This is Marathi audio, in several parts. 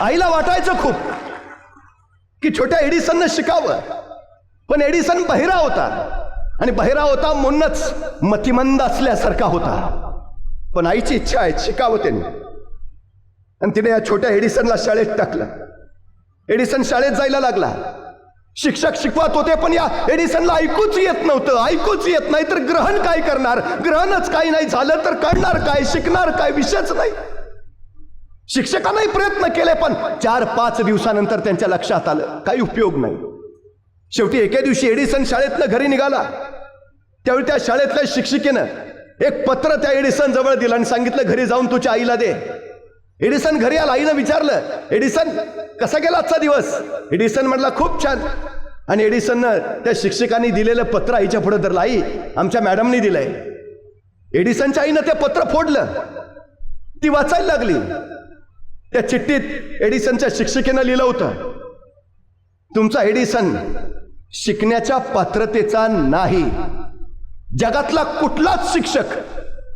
आईला वाटायचं खूप की छोट्या एडिसननं शिकावं. पण एडिसन बहिरा होता आणि बहिरा होता म्हणूनच मतिमंद असल्यासारखा होता. पण आईची इच्छा आहे शिकावं त्यांनी. आणि तिने या छोट्या एडिसनला शाळेत टाकलं. एडिसन शाळेत जायला लागला. शिक्षक शिकवत होते पण या एडिसनला ऐकूच येत नव्हतं ऐकूच येत नाही. तर ग्रहण काय करणार? ग्रहणच काही नाही झालं तर कळणार काय? शिकणार काय? विषयच नाही. शिक्षकांनाही प्रयत्न केले पण चार पाच दिवसानंतर त्यांच्या लक्षात आलं. काही उपयोग नाही. शेवटी एके दिवशी एडिसन शाळेतनं घरी निघाला. त्यावेळी त्या शाळेतल्या शिक्षिकेनं एक पत्र त्या एडिसन जवळ दिलं आणि सांगितलं घरी जाऊन तुझ्या आईला दे. एडिसन घरी आला. आईनं विचारलं एडिसन कसा गेला आजचा दिवस? एडिसन म्हटला खूप छान. आणि एडिसननं त्या शिक्षकांनी दिलेलं पत्र आईच्या पुढे धरलं आई आमच्या मॅडमनी दिलंय. एडिसनच्या आईनं ते पत्र फोडलं. ती वाचायला लागली. त्या चिठ्ठीत एडिसनच्या शिक्षिकेनं लिहिलं होतं तुमचा एडिसन शिकण्याच्या पात्रतेचा नाही. जगातला कुठलाच शिक्षक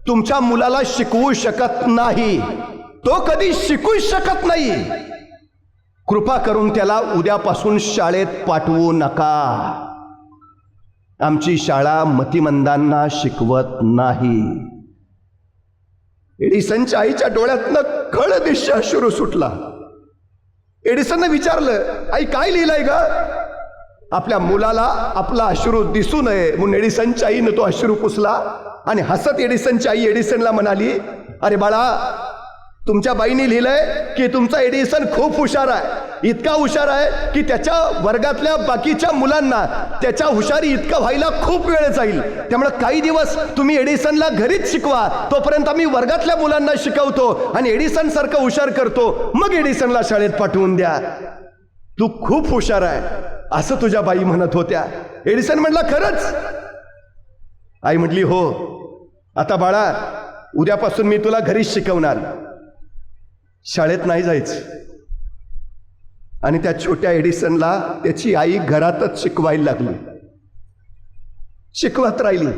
तुमच्या मुलाला शिकवू शकत नाही. तो कधी शिकू शकत नाही. कृपा करून त्याला उद्यापासून शाळेत पाठवू नका. आमची शाळा मतिमंदांना शिकवत नाही. एडिसनच्या आईच्या डोळ्यातनं खळ दिशा अश्रू सुटला. एडिसननं विचारलं आई काय लिहिलंय ग? आपल्या मुलाला आपला अश्रू दिसू नये. म्हणून एडिसनच्या आईनं तो अश्रू पुसला आणि हसत एडिसनची आई एडिसनला म्हणाली अरे बाळा तुमच्या बाईने लिहिलंय की तुमचा एडिसन खूप हुशार आहे. इतका हुशार आहे की त्याच्या वर्गातल्या बाकीच्या मुलांना त्याच्या हुशारी इतका व्हायला खूप वेळ जाईल. त्यामुळे काही दिवस तुम्ही एडिसनला घरीच शिकवा. तोपर्यंत आम्ही वर्गातल्या मुलांना शिकवतो आणि एडिसन सारखं हुशार करतो. मग एडिसनला शाळेत पाठवून द्या. तू खूप हुशार आहे असं तुझ्या बाई म्हणत होत्या. एडिसन म्हणला खरंच? आई म्हटली हो. आता बाळा उद्यापासून मी तुला घरीच शिकवणार. शाळेत नाही जायचं. आणि त्या छोट्या एडिसनला त्याची आई घरातच शिकवायला लागली. शिकवत राहिली.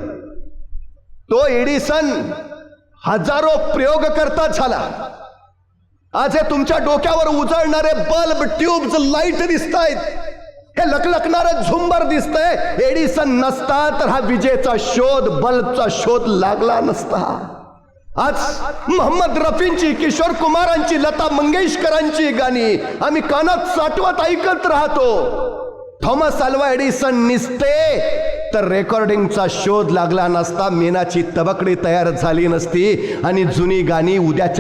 तो एडिसन हजारो प्रयोग करता झाला. आज हे तुमच्या डोक्यावर उजळणारे बल्ब ट्यूब्स लाइट दिसत आहेत हे लकलकणार झुंबर दिसतंय. एडिसन नसता तर हा विजेचा शोध बल्बचा शोध लागला नसता. आज मोहम्मद रफींची किशोर कुमारांची लता मंगेशकरांची गाणी आम्ही कानात साठवत ऐकत राहतो. थॉमस अल्वा एडिसन निसते तर रेकॉर्डिंगचा शोध लागला नसता मेनाची तबकडी तयार झाली नसती आणि जुनी गाणी उद्याच्या